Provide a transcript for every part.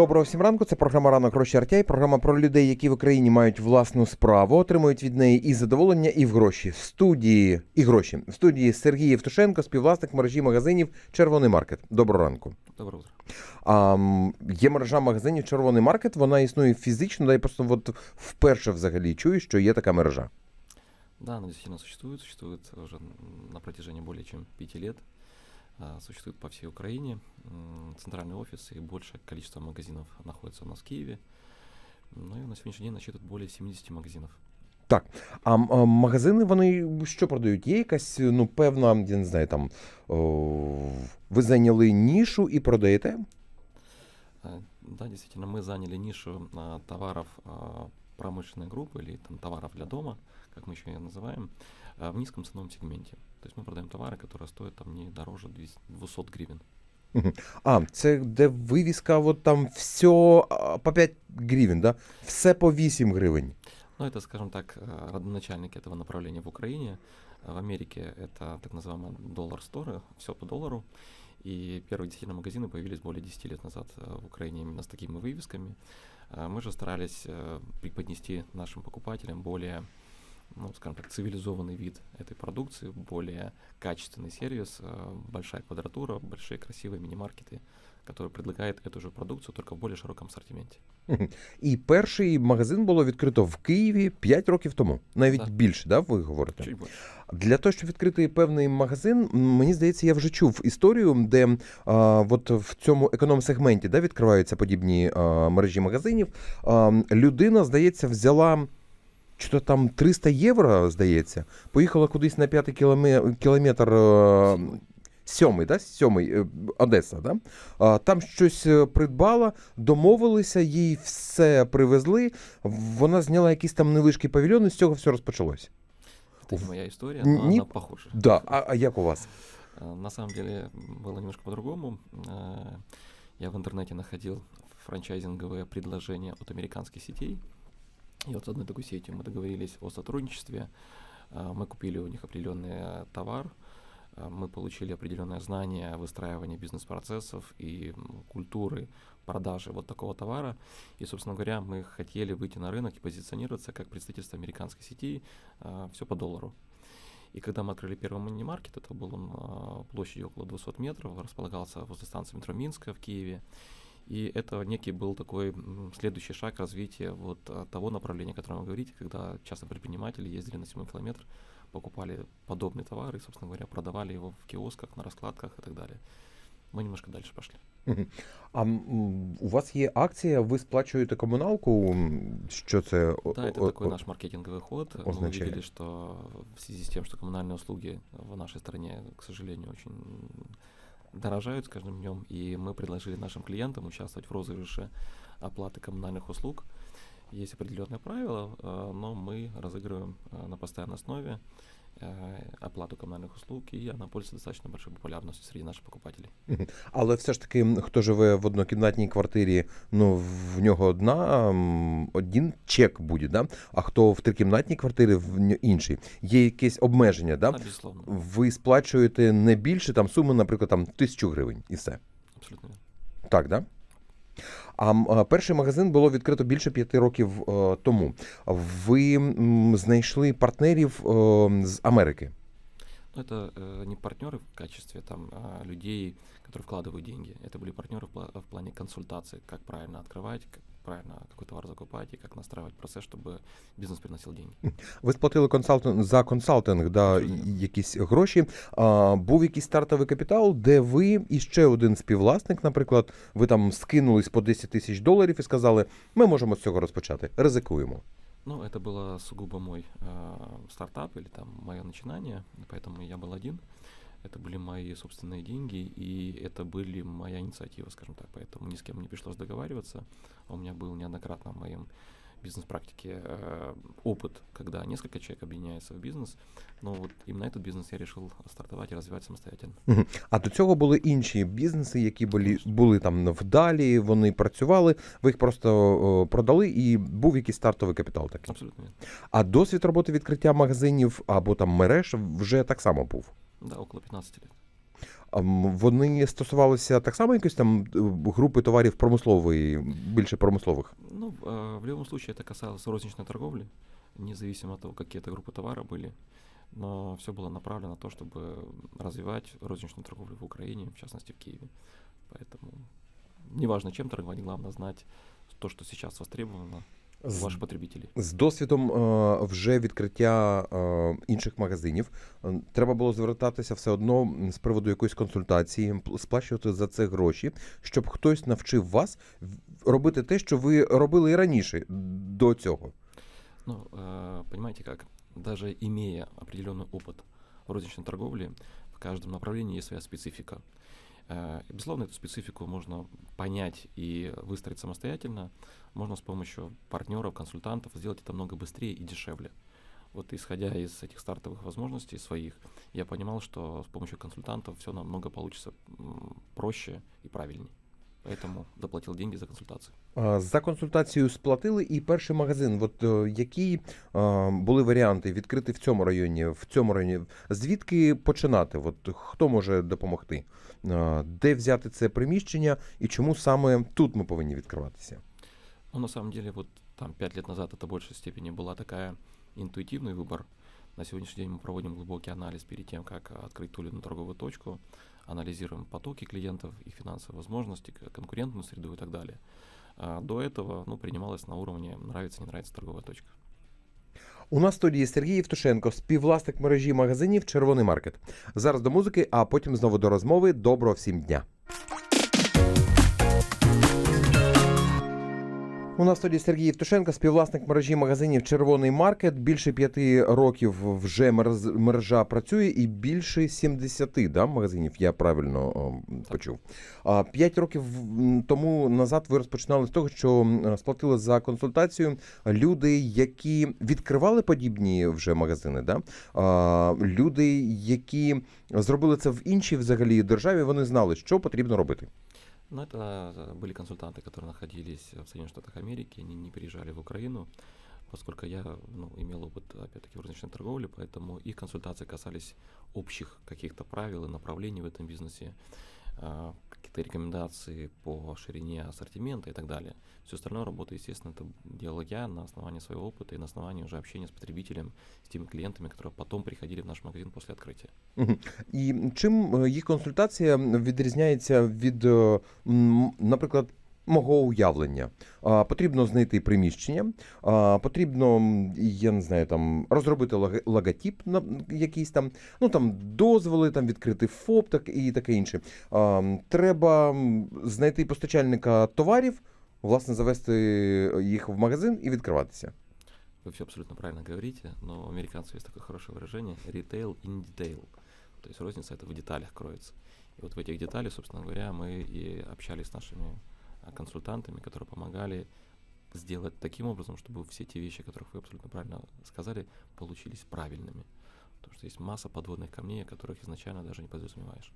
Доброго всім ранку. Це програма Ранок Артяй. Програма про людей, які в Україні мають власну справу, отримують від неї і задоволення, і в гроші. В студії і гроші. В студії Сергій Євтушенко, співвласник мережі магазинів Червоний маркет. Доброго ранку. Доброе утро. А, є мережа магазинів Червоний маркет. Вона існує фізично. Да, я просто от вперше взагалі чую, що є така мережа. Да, она действительно существует, существует уже на протяжении более чем пяти лет. А, Существует по всей Украине. М, Центральный офис и большее количество магазинов находится у нас в Киеве. Ну и на сегодняшний день насчитывает более 70 магазинов. А, м, а магазини вони що продають? Є якась ну певна, я не знаю, там о, ви зайняли нішу і продаєте? А, Да, действительно, мы заняли нишу а, товаров а, промышленной группы или там, товаров для дома, как мы еще ее называем, а, в низком ценовом сегменте. То есть мы продаем товары, которые стоят там не дороже 200 гривен. А, це де вивіска, от там все а, по 5 гривень, да? Все по 8 гривень. Ну, это, скажем так, э, родоначальники этого направления в Украине. А В Америке это так называемые доллар-сторы, все по доллару. И первые действительно магазины появились более 10 лет назад э, в Украине именно с такими вывесками. А Мы же старались э, преподнести нашим покупателям более, ну, скажем так, цивилизованный вид этой продукции, более качественный сервис, э, большая квадратура, большие красивые мини-маркеты, которые предлагают эту же продукцию только в более широком ассортименте. І перший магазин було відкрито в Києві 5 років тому, навіть Так. більше, да, ви говорите? Чуть больше. Для того, щоб відкрити певний магазин, м, мені здається, я вже чув історію, де а, от в цьому економ-сегменті да, відкриваються подібні а, мережі магазинів. А, людина, здається, взяла. Що там 300 євро, здається, поїхала кудись на п'ятий кіломе- кілометр е, Седьмой. сьомий, да? сьомий е, Одеса, да? А, там щось е, придбала, домовилися, їй все привезли. Вона зняла якийсь там невеличкий павільйон, і з цього все розпочалось. Это Уф. не моя история, Н- но не- она похожа. Да, а, а як у вас? Э, На самом деле было немножко по-другому. Э, Я в интернете находил франчайзинговые предложения от американских сетей. И вот с одной такой сетью мы договорились о сотрудничестве. Э, Мы купили у них определенный э, товар. э, Мы получили определенное знание выстраивания бизнес-процессов и культуры продажи вот такого товара. И, собственно говоря, мы хотели выйти на рынок и позиционироваться как представительство американской сети все по доллару. И когда мы открыли первый мини-маркет, это был он а, площадью около 200 метров, располагался возле станции метро Минска в Киеве. И это некий был такой м, следующий шаг развития вот а, того направления, о котором вы говорите, когда часто предприниматели ездили на 7 километр, покупали подобный товар и, собственно говоря, продавали его в киосках, на раскладках и так далее. Мы немножко дальше пошли. Мгм. А м, у вас є акція, ви сплачуєте комуналку? М, Що це? о- Да, это о- такой о- наш маркетинговый ход. Мы означает? увидели, что в связи с тем, что коммунальные услуги в нашей стране, к сожалению, очень дорожают с каждым днем, и мы предложили нашим клиентам участвовать в розыгрыше оплаты коммунальных услуг. Есть определенные правила, э, но мы разыгрываем э, на постоянной основе оплату коммунальных услуг, и она пользуется достаточно большой популярностью среди наших покупателей. Але все ж таки, хто живе в однокімнатній квартирі, ну в нього одна один чек буде, да? а хто в трикімнатній квартирі, в інший. Є якесь обмеження, да? Безусловно, Ви сплачуєте не більше там суми, наприклад, там тисячу гривень і все. абсолютно. Так, да? А м, а, перший магазин було відкрито більше п'яти років е, тому. Ви м, знайшли партнерів е, з Америки. Ну, это э, не партнеры в качестве там а, людей, которые вкладывают деньги. Это были партнеры в, пла- в плане консультации, как правильно открывать, как правильно какой товар закупать и как настраивать процесс, чтобы бизнес приносил деньги. Ви сплатили консалтинг за консалтинг да, Абсолютно. якісь гроші. А, був якийсь стартовий капітал, де ви і ще один співвласник, наприклад, ви там скинулись по 10 тисяч доларів і сказали, ми можемо з цього розпочати. Ризикуємо. Ну, это было сугубо мой э, стартап или там мое начинание, поэтому я был один. Это были мои собственные деньги, и это были моя инициатива, скажем так, поэтому ни с кем не пришлось договариваться. У меня был неоднократно в моем бизнес-практике э, опыт, когда несколько человек объединяются в бизнес, но вот именно этот бизнес я решил стартовать и развивать самостоятельно. Мгм. А до цього були інші бізнеси, які були, були там вдалі, вони працювали, ви їх просто о, продали, і був якийсь стартовий капітал такий. Абсолютно верно. А досвід роботи відкриття магазинів або там мереж вже так само був. Да, около 15 лет. А м, вони стосувалися так само якоїсь там е, групи товарів промислової, більше промислових. Ну, э, в любом случае это касалось розничной торговли, независимо от того, какие это группы товара были. Но все было направлено на то, чтобы развивать розничную торговлю в Украине, в частности в Киеве. Поэтому неважно, чем торговать, главное знать то, что сейчас востребовано у З- ваших потребителей. З досвідом е, вже відкриття е, інших магазинів е, треба було звертатися все одно м, з приводу якоїсь консультації, пл- сплачувати за це гроші, щоб хтось навчив вас в- робити те, що ви робили і раніше до цього. Ну, э, понимаете как, даже имея определенный опыт в розничной торговле, в каждом направлении есть своя специфика. Э, и, Безусловно, эту специфику можно понять и выстроить самостоятельно. Можно с помощью партнеров, консультантов сделать это много быстрее и дешевле. Вот исходя из этих стартовых возможностей своих, я понимал, что с помощью консультантов все намного получится проще и правильнее. Поэтому заплатил деньги за консультацию. А, За консультацією сплатили і перший магазин. От е, які е, були варіанти відкрити в цьому районі, в цьому районі? Звідки починати? От хто може допомогти? Е, Де взяти це приміщення і чому саме тут ми повинні відкриватися? Ну, на самом деле, вот там пять лет назад это в большей степени была такая интуитивный выбор. На сегодняшний день мы проводим глубокий анализ перед тем, как а, открыть ту или иную торговую точку, анализируем потоки клиентов, их финансовые возможности, конкурентную среду и так далее. До этого ну, принималось на уровне нравится, не нравится торговая точка. У нас в студії Сергій Євтушенко, співвласник мережі магазинів Червоний маркет. Зараз до музики, а потім знову до розмови. Доброго всім дня. У нас тоді Сергій Євтушенко, співвласник мережі магазинів Червоний маркет. Більше п'яти років вже мережа працює, і більше 70 да, магазинів. Я правильно о, почув. А п'ять років тому назад ви розпочинали з того, що сплатили за консультацію люди, які відкривали подібні вже магазини. Да? А, люди, які зробили це в іншій взагалі державі, вони знали, що потрібно робити. Но это э, были консультанты, которые находились в Соединенных Штатах Америки, они не переезжали в Украину, поскольку я ну, имел опыт, опять-таки, в розничной торговле, поэтому их консультации касались общих каких-то правил и направлений в этом бизнесе, какие-то рекомендации по ширине ассортимента и так далее. Всю остальную работу, естественно, это делал я на основании своего опыта и на основании уже общения с потребителем, с теми клиентами, которые потом приходили в наш магазин после открытия. Мгм. І чим е, їх консультація відрізняється від, е, м, наприклад, мого уявлення? А, Потрібно знайти приміщення, а, потрібно, м, я не знаю, там розробити лого- логотип на якийсь там, ну там дозволи, там відкрити ФОП так, і таке інше. А, м, Треба м, знайти постачальника товарів, власне, завести їх в магазин і відкриватися. Вы все абсолютно правильно говорите, но у американцев есть такое хорошее выражение retail in detail. То есть розница это в деталях кроется. И вот в этих деталях, собственно говоря, мы и общались с нашими а, консультантами, которые помогали сделать таким образом, чтобы все те вещи, о которых вы абсолютно правильно сказали, получились правильными. Потому что есть масса подводных камней, о которых изначально даже не подразумеваешь.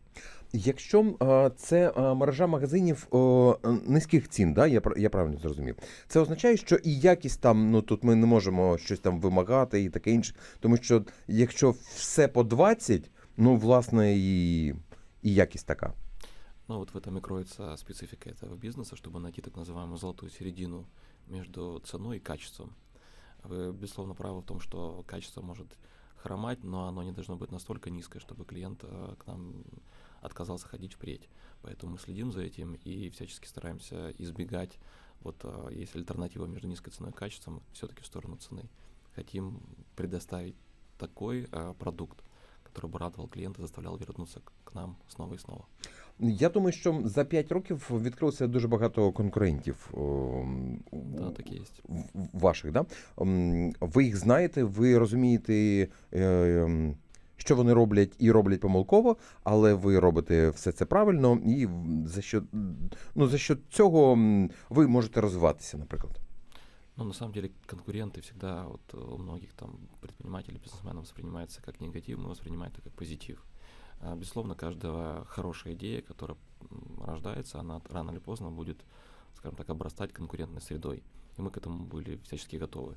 Якщо е, це е, мережа магазинів е, низьких цін, да, я, пр- я правильно зрозумів, це означає, що і якість там, ну тут ми не можемо щось там вимагати і таке інше. Тому що якщо все по 20, ну власне і, і якість така. Ну вот в этом и кроется специфика этого бизнеса, чтобы найти так называемую золотую середину между ценой и качеством. Вы, безусловно, правы в том, что качество может хромать, но оно не должно быть настолько низкое, чтобы клиент э, к нам отказался ходить впредь. Поэтому мы следим за этим и всячески стараемся избегать, вот э, есть альтернатива между низкой ценой и качеством, все-таки в сторону цены. Хотим предоставить такой э, продукт, который бы радовал клиента, заставлял вернуться к- нам снова и снова. Я думаю, що за 5 років відкрилося дуже багато конкурентів Да, так есть. в- ваших. Да? Ви їх знаєте, ви розумієте, е, ем, що вони роблять і роблять помилково, але ви робите все це правильно, і за що, ну, за що цього ви можете розвиватися, наприклад. Ну, на самом деле, конкуренты всегда вот, э, у многих там предпринимателей, бизнесменов воспринимается как негатив, мы воспринимаем это как позитив. А, Безусловно, каждая хорошая идея, которая рождается, она рано или поздно будет, скажем так, обрастать конкурентной средой. И мы к этому были всячески готовы.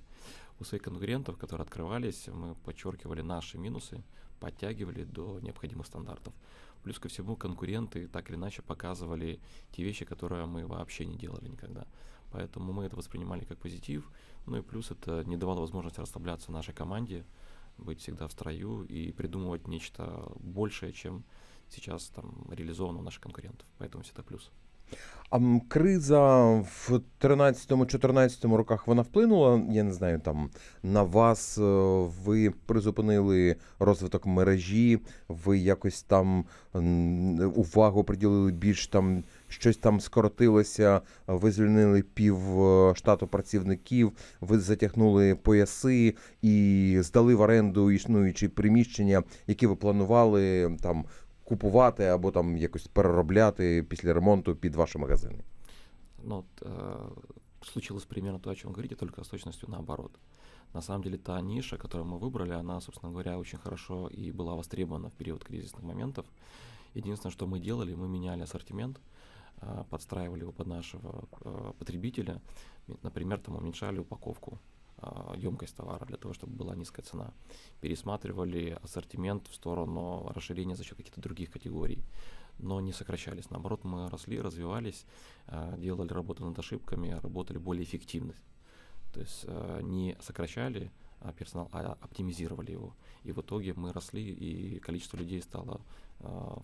у своих конкурентов, которые открывались, мы подчеркивали наши минусы, подтягивали до необходимых стандартов. Плюс ко всему конкуренты так или иначе показывали те вещи, которые мы вообще не делали никогда. Поэтому мы это воспринимали как позитив. Ну и плюс это не давало возможности расслабляться нашей команде, быть всегда в строю и придумывать нечто большее, чем сейчас там реализовано у наших конкурентов. Поэтому всегда плюс. А м, криза в 13-14 роках вона вплинула, я не знаю, там на вас, е, ви призупинили розвиток мережі, ви якось там м, увагу приділили більш там щось там скоротилося, ви звільнили пів е, штату працівників, ви затягнули пояси і здали в оренду існуючі приміщення, які ви планували там купувати або там якось переробляти після ремонту під ваші магазини. Но вот, э, случилось примерно то, о чем вы говорите, только с точностью наоборот. На самом деле та ниша, которую мы выбрали, она, собственно говоря, очень хорошо и была востребована в период кризисных моментов. Единственное, что мы делали, мы меняли ассортимент, а, подстраивали его под нашего э, потребителя. Например, там уменьшали упаковку, а, емкость товара для того, чтобы была низкая цена. Пересматривали ассортимент в сторону расширения за счет каких-то других категорий, но не сокращались. Наоборот, мы росли, развивались, а, делали работу над ошибками, работали более эффективно. То есть а, не сокращали а, персонал, а оптимизировали его. И в итоге мы росли, и количество людей стало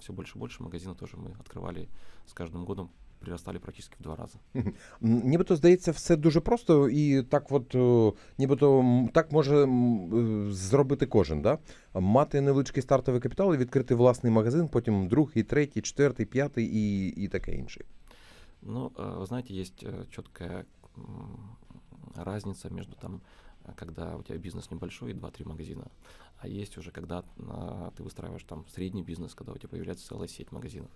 все больше и больше. Магазины тоже мы открывали с каждым годом, прирастали практически в два раза. М, Нібито здається, все дуже просто, і так, от о, нібито м, так може м, е, зробити кожен, да? Мати невеличкий стартовий капітал і відкрити власний магазин, потім другий, третій, четвертий, п'ятий і, і таке інше. Ну, э, вы знаете, есть четкая разница между там, э, когда у тебя бизнес небольшой и 2-3 магазина, а есть уже, когда а, ты выстраиваешь там средний бизнес, когда у тебя появляется целая сеть магазинов.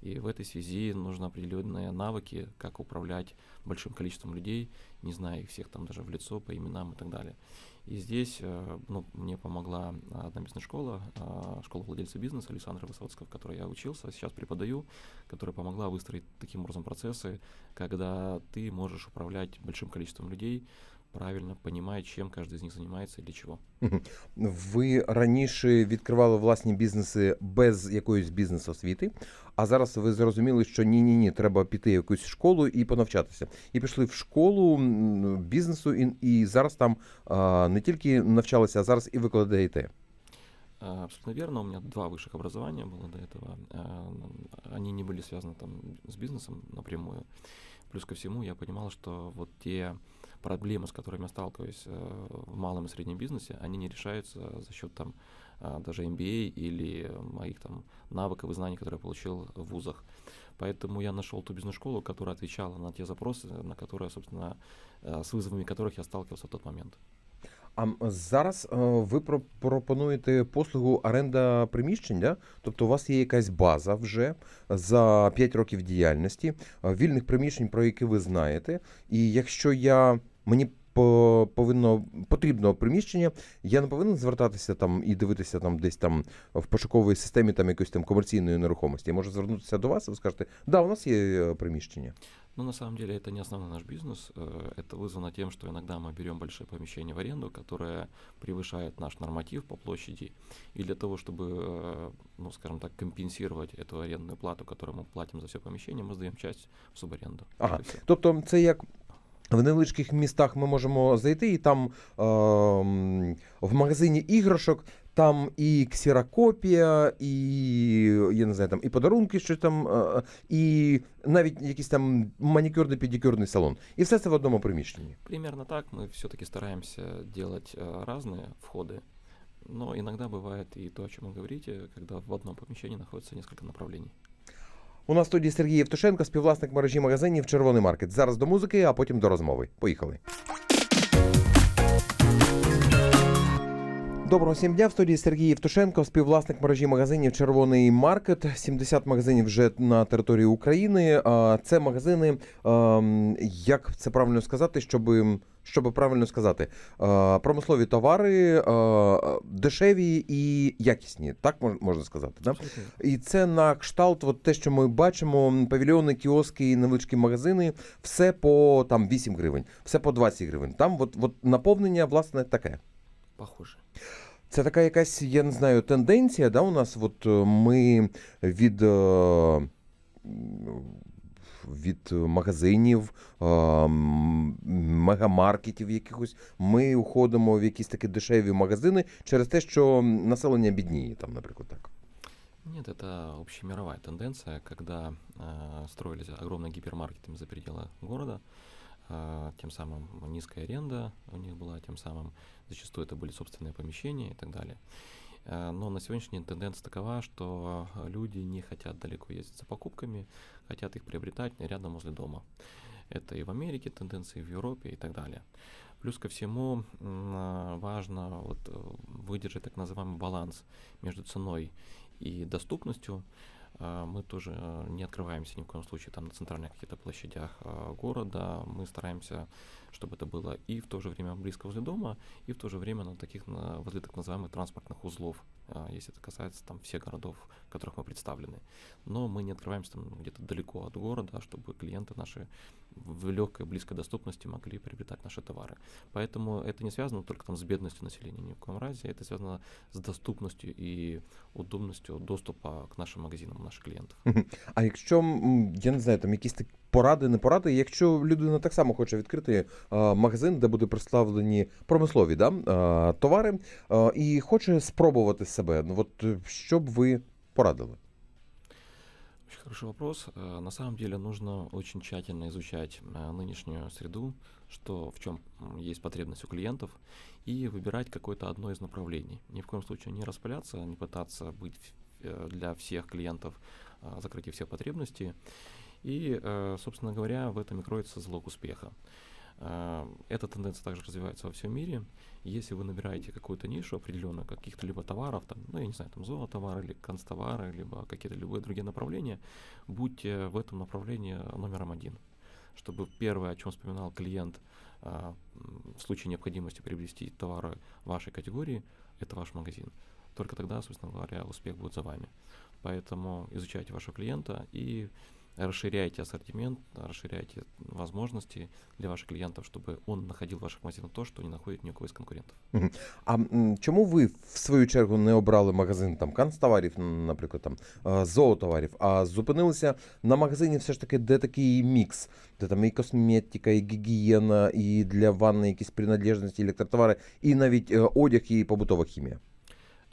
И в этой связи нужны определенные навыки, как управлять большим количеством людей, не зная их всех там даже в лицо, по именам и так далее. И здесь э, ну, мне помогла одна бизнес-школа, а, школа владельца бизнеса Александра Высоцкого, в которой я учился, а сейчас преподаю, которая помогла выстроить таким образом процессы, когда ты можешь управлять большим количеством людей, правильно понимая, чем каждый из них занимается и для чего. Ви раніше відкривали власні бізнеси без якоїсь бізнес-освіти, а зараз ви зрозуміли, що ні-ні ні, треба піти в якусь школу і понавчатися. І пішли в школу м, бізнесу, і, і зараз там а, не тільки навчалися, а зараз і викладаєте. А, Абсолютно верно. У меня два высших образования было до этого. А, Они не были связаны там с бизнесом напрямую. Плюс ко всему я понимал, что вот те проблемы, с которыми я сталкиваюсь э, в малом и среднем бизнесе, они не решаются за счет там а, даже MBA или моих там навыков и знаний, которые я получил в вузах. Поэтому я нашел ту бизнес-школу, которая отвечала на те запросы, на которые, собственно, э, с вызовами которых я сталкивался в тот момент. А зараз е, ви про- пропонуєте послугу оренда приміщень, да? тобто у вас є якась база вже за 5 років діяльності, е, вільних приміщень, про які ви знаєте. І якщо я мені по- повинно потрібно приміщення, я не повинен звертатися там і дивитися там десь там в пошуковій системі там якоїсь там комерційної нерухомості. Я можу звернутися до вас і ви скажете, да, у нас є е, приміщення. Ну, на самом деле, это не основной наш бизнес. э, Это вызвано тем, что иногда мы берем большое помещение в аренду, которое превышает наш норматив по площади. И для того, чтобы, э, ну, скажем так, компенсировать эту арендную плату, которую мы платим за все помещение, мы сдаем часть в субаренду. Ага. Вот и всё. Тобто, це як в невеличких містах ми можемо зайти, і там ем, в магазині іграшок там і ксерокопія, і я не знаю, там і подарунки, що там, е, і навіть якийсь там манікюрний педикюрний салон. І все це в одному приміщенні. Примерно так. Мы все-таки стараемся делать э, разные входы. Но иногда бывает и то, о чем вы говорите, когда в одном помещении находится несколько направлений. У нас в студії Сергій Євтушенко, співвласник мережі магазинів Червоний маркет. Зараз до музики, а потім до розмови. Поїхали. Доброго всім дня в студії Сергій Євтушенко, співвласник мережі магазинів Червоний маркет. 70 магазинів вже на території України. Це магазини, як це правильно сказати, щоб, щоб правильно сказати, промислові товари дешеві і якісні. Так можна сказати. Да? І це на кшталт, от те, що ми бачимо, павільйони, кіоски, невеличкі магазини, все по там 8 гривень, все по 20 гривень. Там от, от наповнення, власне, таке. Похоже. Це така якась, я не знаю, тенденція, да, у нас от е, ми від, е, м, від магазинів, е, м, мегамаркетів якихось, ми уходимо в якісь такі дешеві магазини через те, що населення бідніє, там, наприклад, так. Нет, это общемировая тенденция, когда э, строились огромные гипермаркеты за пределы города, э, тем самым низкая аренда у них была, тем самым зачастую это были собственные помещения и так далее. Э, но на сегодняшний день тенденция такова, что люди не хотят далеко ездить за покупками, хотят их приобретать рядом возле дома. Это и в Америке тенденции, и в Европе и так далее. Плюс ко всему а, важно вот, э, выдержать так называемый баланс между ценой и доступностью. А, Мы тоже э, не открываемся ни в коем случае там на центральных каких-то площадях а, города. Мы стараемся, чтобы это было и в то же время близко возле дома, и в то же время на таких возле так называемых транспортных узлов, а, если это касается там всех городов, в которых мы представлены. Но мы не открываемся там где-то далеко от города, чтобы клиенты наши в легкой, близкой доступности могли приобретать наши товары. Поэтому это не связано только там с бедностью населения ни в коем разе, это связано с доступностью и удобностью доступа к нашим магазинам, наших клиентов. А якщо м, я не знаю, там якісь такі поради, не поради, якщо людина так само хоче відкрити е, магазин, де буде представлені промислові да, е, товари, е, і хоче спробувати себе, ну от е, що б ви порадили? Очень хороший вопрос. Э, На самом деле нужно очень тщательно изучать э, нынешнюю среду, что в чем есть потребность у клиентов, и выбирать какое-то одно из направлений. Ни в коем случае не распыляться, не пытаться быть э, для всех клиентов, закрытие всех потребностей. И, собственно говоря, в этом и кроется залог успеха. Э, Эта тенденция также развивается во всем мире. Если вы набираете какую-то нишу определенную, каких-то либо товаров, там, ну, я не знаю, там зоотовары или констовары, либо какие-то любые другие направления, будьте в этом направлении номером один. Чтобы первое, о чем вспоминал клиент а, в случае необходимости приобрести товары вашей категории, это ваш магазин. Только тогда, собственно говоря, успех будет за вами. Поэтому изучайте вашего клиента и расширяйте ассортимент, расширяйте возможности для ваших клиентов, чтобы он находил в ваших магазинах то, что не находит ни у кого из конкурентов. А м, чому ви в свою чергу не обрали магазин там канцтоварів, м, наприклад, там е, зоотоварів, а зупинилися на магазині все ж таки, де такий мікс, де там і косметика, і гігієна, і для ванни якісь принадлежності, електротовари, і навіть е, одяг і побутова хімія.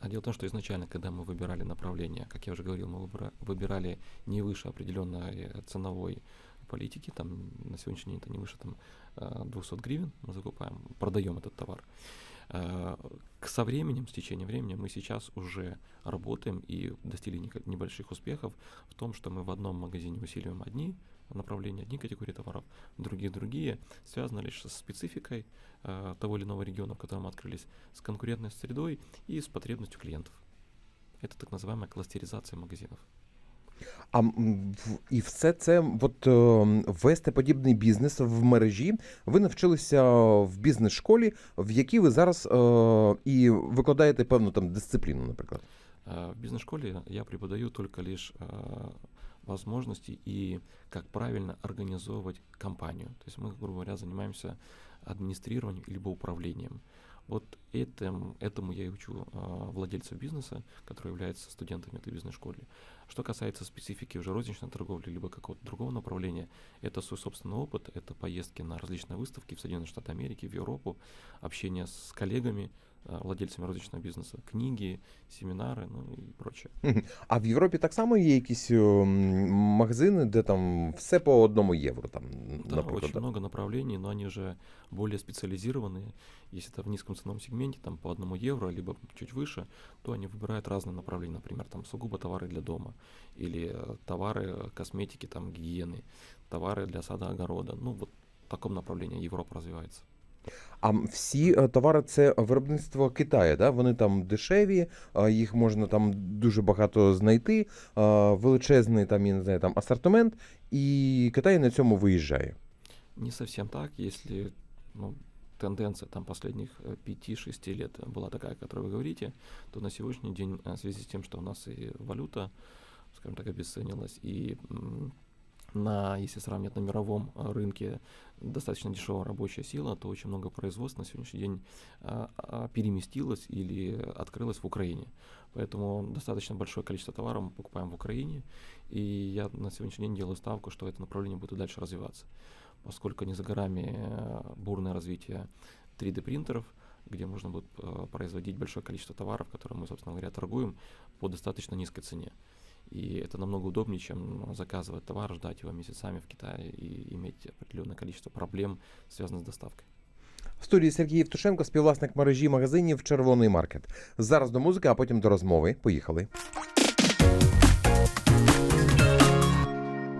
А дело в том, что изначально, когда мы выбирали направление, как я уже говорил, мы выбира- выбирали не выше определенной э, ценовой политики, там на сегодняшний день это не выше там, э, 200 гривен мы закупаем, продаем этот товар. Э, Со временем, с течением времени мы сейчас уже работаем и достигли небольших успехов в том, что мы в одном магазине усиливаем одни направления, одни категории товаров, другие другие, связано лишь со спецификой э, того или иного региона, в котором мы открылись, с конкурентной средой и с потребностью клиентов. Это так называемая кластеризация магазинов. А м, в- і все це, от е, вести подібний бізнес в мережі. Ви навчилися в бізнес-школі, в якій ви зараз е, і викладаєте певну там дисципліну, наприклад. Э, В бизнес-школе я преподаю только лишь э, возможности и как правильно организовывать компанию. То есть мы, грубо говоря, занимаемся администрированием либо управлением. Вот этим, этому я и учу э, владельцев бизнеса, которые являются студентами этой бизнес-школы. Что касается специфики уже розничной торговли, либо какого-то другого направления, это свой собственный опыт, это поездки на различные выставки в Соединенные Штаты Америки, в Европу, общение с коллегами, э, владельцами розничного бизнеса, книги, семинары, ну и прочее. А в Європі так само є якісь е, м, магазини, де там все по одному євро. Там, Да, наприклад. очень да. много направлений, но они уже более специализированные. Если это в низком ценовом сегменте, там по одному евро, либо чуть выше, то они выбирают разные направления, например, там сугубо товары для дома, или э, товары э, косметики, там гигиены, товары для сада огорода. Ну вот в таком направлении Европа развивается. А м, всі е, товари це виробництво Китаю, да? Вони там дешеві, а, їх можна там дуже багато знайти, а, величезний там, я не знаю, там асортимент, і Китай на цьому виїжджає. Не совсем так, если ну, тенденция там последних э, 5-6 лет была такая, о которой вы говорите, то на сегодняшний день э, в связи с тем, что у нас и валюта, скажем так, обесценилась, и на, если сравнивать на мировом э, рынке достаточно дешевая рабочая сила, то очень много производств на сегодняшний день а, а, переместилось или открылось в Украине. Поэтому достаточно большое количество товаров мы покупаем в Украине, и я на сегодняшний день делаю ставку, что это направление будет и дальше развиваться поскольку не за горами э, бурное развитие 3D принтеров, где можно будет э, производить большое количество товаров, которые мы, собственно говоря, торгуем по достаточно низкой цене. И это намного удобнее, чем заказывать товар, ждать его месяцами в Китае и иметь определенное количество проблем, связанных с доставкой. В студії Сергій Євтушенко, співвласник мережі магазинів Червоний маркет. Зараз до музики, а потім до розмови. Поїхали.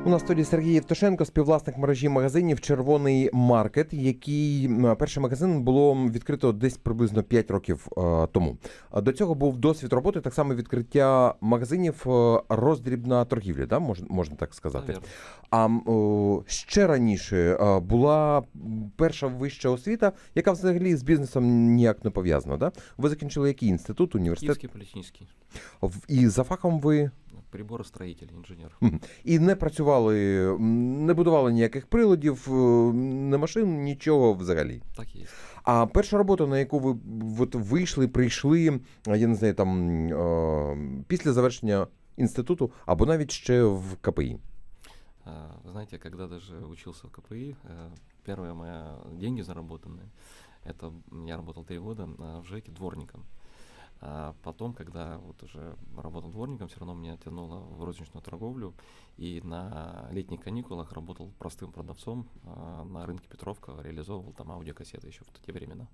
У нас студії Сергій Євтушенко, співвласник мережі магазинів Червоний маркет, який перший магазин було відкрито десь приблизно 5 років е, тому. До цього був досвід роботи, так само відкриття магазинів е, роздрібна торгівля, да? можна, можна так сказати. А ще раніше е, була перша вища освіта, яка взагалі з бізнесом ніяк не пов'язана. Да? Ви закінчили який інститут, університет? Киевский политехнический. В- І за фахом ви Приборостроитель, інженер. і не працювали, м, не будували ніяких приладів, е, не машин, нічого взагалі. Так і є. А перша робота, на яку ви от вийшли, прийшли, а, я не знаю, там е, після завершення інституту або навіть ще в КПІ. А, Вы знаете, когда даже учился в КПИ, э, первые мои деньги заработанные, это м, я работал три года а, в ЖЭКе дворником. А потом, когда вот уже работал дворником, все равно меня тянуло в розничную торговлю. И на летних каникулах работал простым продавцом а, на рынке Петровка, реализовывал там аудиокассеты еще в те времена.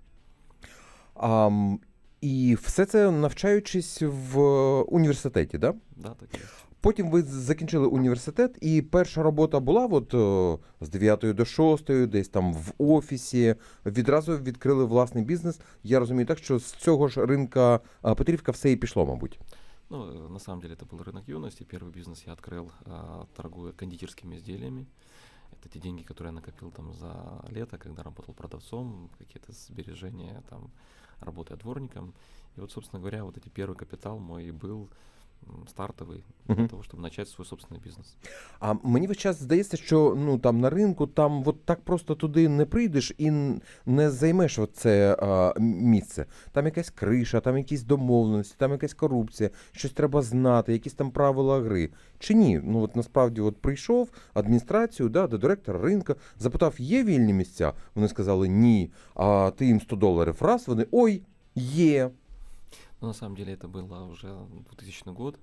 А, м, і все це навчаючись в університеті, да? Да, так и есть. Потім ви закінчили університет, і перша робота була от, о, з 9 до 6, десь там в офісі. Відразу відкрили власний бізнес. Я розумію так, що з цього ж ринка а, Петрівка все і пішло, мабуть. Ну, э, на самом деле это был рынок юности. Первый бизнес я открыл, а, торгуя кондитерскими изделиями. Это те деньги, которые я накопил там за лето, когда работал продавцом, какие-то сбережения, там, работая дворником. И вот, собственно говоря, вот эти первый капитал мой и был м, стартовый для Мгм. того, чтобы начать свой собственный бизнес. А мені весь час здається, що ну там на ринку там от так просто туди не прийдеш і н- не займеш це а, м- місце. Там якась криша, там якісь домовленості, там якась корупція, щось треба знати, якісь там правила гри. Чи ні? Ну от насправді от прийшов адміністрацію, да, до директора ринку, запитав, є вільні місця? Вони сказали ні. А ти їм 100 доларів раз, вони ой, є. Но на самом деле это было уже 2000 год.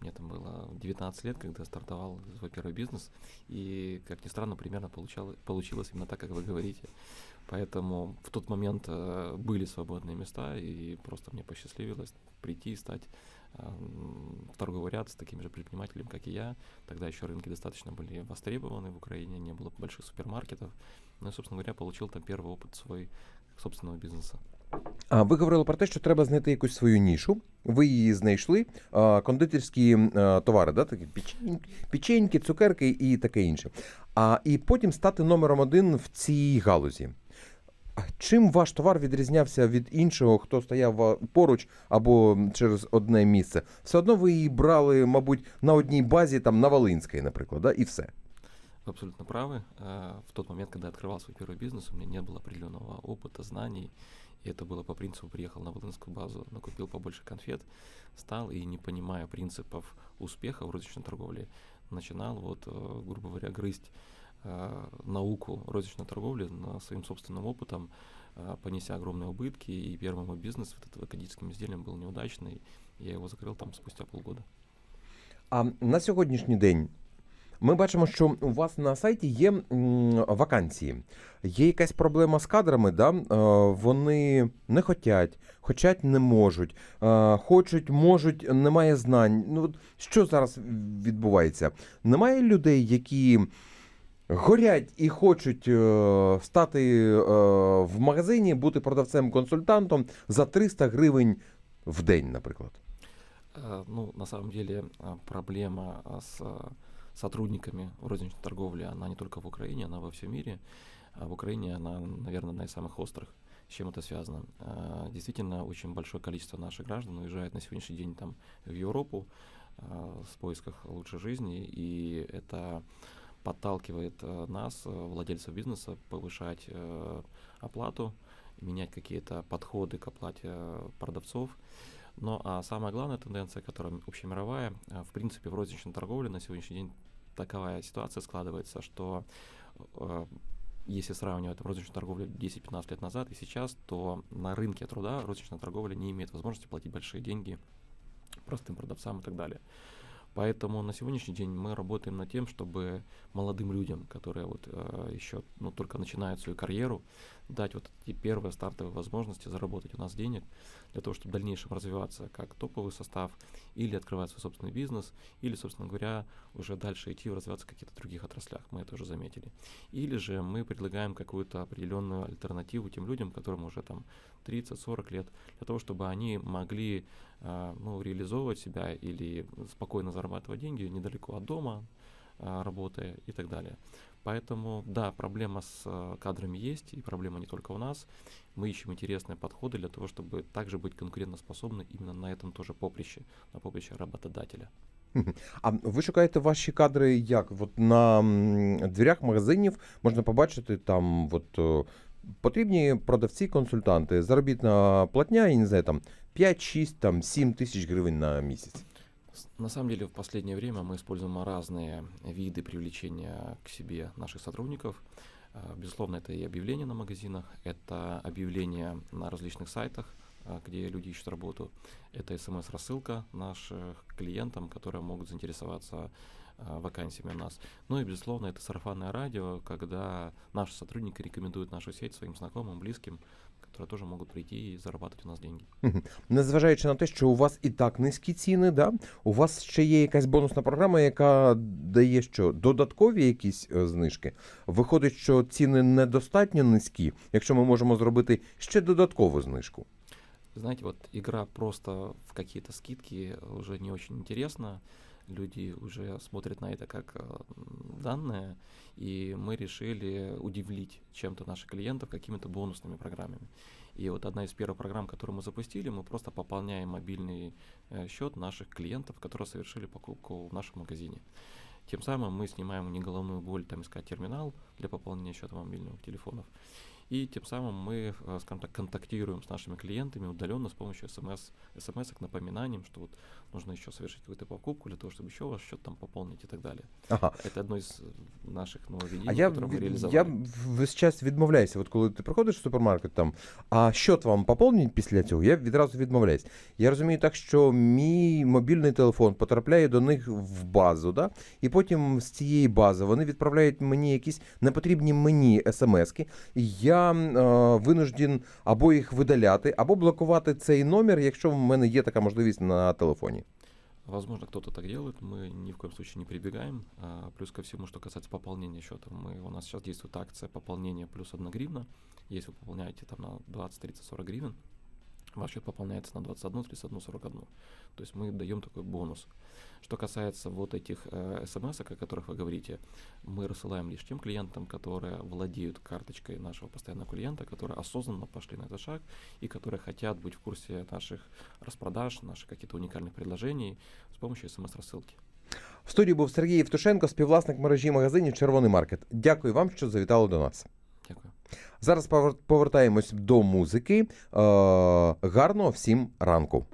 Мне там было 19 лет, когда стартовал свой первый бизнес. И, как ни странно, примерно получало, получилось именно так, как вы говорите. Поэтому в тот момент э, были свободные места, и просто мне посчастливилось прийти и стать э, в торговый ряд с таким же предпринимателем, как и я. Тогда еще рынки достаточно были востребованы в Украине, не было больших супермаркетов. Ну и, собственно говоря, получил там первый опыт свой собственного бизнеса. Ви говорили про те, що треба знайти якусь свою нішу. Ви її знайшли. Кондитерські а, товари, да, такі печень- печеньки, цукерки і таке інше. А і потім стати номером один в цій галузі. Чим ваш товар відрізнявся від іншого, хто стояв поруч або через одне місце? Все одно ви її брали, мабуть, на одній базі, там на Волинській, наприклад, да, і все. Абсолютно правы. Э, В тот момент, когда я открывал свой первый бизнес, у меня не было определенного опыта, знаний. И это было по принципу, приехал на Волынскую базу, накупил побольше конфет, стал и, не понимая принципов успеха в розничной торговле, начинал, вот, э, грубо говоря, грызть э, науку розничной торговли на своим собственным опытом, понеся огромные убытки. И первый мой бизнес вот этого кондитерским изделием был неудачный. Я его закрыл там спустя полгода. А на сьогоднішній день ми бачимо, що у вас на сайті є вакансії. Є якась проблема з кадрами, да? Е, вони не хочуть, хочуть не можуть, е, хочуть, можуть, немає знань. Ну, що зараз відбувається? Немає людей, які горять і хочуть е, стати в магазині, бути продавцем-консультантом за 300 гривень в день, наприклад. Ну, на самом деле проблема с сотрудниками в розничной торговле, она не только в Украине, она во всем мире. А в Украине она, наверное, одна из самых острых. С чем это связано? А, Действительно, очень большое количество наших граждан уезжает на сегодняшний день там в Европу а, в поисках лучшей жизни, и это подталкивает э, нас, э, владельцев бизнеса, повышать оплату, менять какие-то подходы к оплате продавцов. Но а самая главная тенденция, которая общемировая, в принципе, в розничной торговле на сегодняшний день таковая ситуация складывается, что э, если сравнивать там, розничную торговлю 10-15 лет назад и сейчас, то на рынке труда розничная торговля не имеет возможности платить большие деньги простым продавцам и так далее. Поэтому на сегодняшний день мы работаем над тем, чтобы молодым людям, которые вот э, еще ну, только начинают свою карьеру, дать вот эти первые стартовые возможности заработать у нас денег для того, чтобы в дальнейшем развиваться как топовый состав или открывать свой собственный бизнес, или, собственно говоря, уже дальше идти развиваться в каких-то других отраслях, мы это уже заметили. Или же мы предлагаем какую-то определенную альтернативу тем людям, которым уже там 30-40 лет, для того, чтобы они могли а, ну, реализовывать себя или спокойно зарабатывать деньги недалеко от дома, а, работая и так далее. Поэтому, да, проблема с а, кадрами есть, и проблема не только у нас. Мы ищем интересные подходы для того, чтобы также быть конкурентоспособны именно на этом тоже поприще, на поприще работодателя. А ви шукаєте ваші кадри як? От на м, дверях магазинів можна побачити там от, е, потрібні продавці-консультанти, заробітна платня, я не знаю, там 5, 6, там 7 тисяч гривень на місяць. На самом деле в последнее время мы используем разные виды привлечения к себе наших сотрудников. А, Безусловно, это и объявления на магазинах, это объявления на различных сайтах, а, где люди ищут работу, это смс-рассылка наших клиентам, которые могут заинтересоваться а, вакансиями у нас. Ну и, безусловно, это сарафанное радио, когда наши сотрудники рекомендуют нашу сеть своим знакомым, близким, которые тоже могут прийти и зарабатывать у нас деньги. Незважаючи на те, що у вас і так низькі ціни, да? у вас ще є якась бонусна програма, яка дає що додаткові якісь е, знижки. Виходить, що ціни недостатньо низькі, якщо ми можемо зробити ще додаткову знижку. Знаете, вот игра просто в какие-то скидки уже не очень интересна. Люди уже смотрят на это как э, данное, и мы решили удивить чем-то наших клиентов какими-то бонусными программами. И вот одна из первых программ, которую мы запустили, мы просто пополняем мобильный э, счет наших клиентов, которые совершили покупку в нашем магазине. Тем самым мы снимаем них головную боль там искать терминал для пополнения счета мобильных телефонов. И тем самым мы, э, скажем так, контактируем с нашими клиентами удаленно с помощью смс, смс напоминанием, что вот нужно еще совершить какую-то покупку для того, чтобы еще ваш счет там пополнить и так далее. Ага. Это одно из э, наших нововведений, А я, которые мы від- реализовали. я весь час відмовляюся. От коли ти приходиш в супермаркет, там, а счет вам поповнять після цього, я відразу відмовляюсь. Я розумію так, що мій мобільний телефон потрапляє до них в базу, да? і потім з цієї бази вони відправляють мені якісь непотрібні мені смски. І я е, винужден або їх видаляти, або блокувати цей номер, якщо в мене є така можливість на телефоні. Возможно, кто-то так делает, мы ни в коем случае не прибегаем. А, плюс ко всему, что касается пополнения счета, мы, у нас сейчас действует акция пополнения плюс 1 гривна. Если вы пополняете там на 20, 30, 40 гривен, ваш счет пополняется на 21, 31, 41. То есть мы даем такой бонус. Что касается вот этих э, смс, о которых вы говорите, мы рассылаем лишь тем клиентам, которые владеют карточкой нашего постоянного клиента, которые осознанно пошли на этот шаг и которые хотят быть в курсе наших распродаж, наших каких-то уникальных предложений с помощью смс-рассылки. В студії був Сергій Євтушенко, співвласник мережі магазинів Червоний маркет. Дякую вам, що завітали до нас. Дякую. Зараз повер- повертаємось до музики. Гарного всім ранку.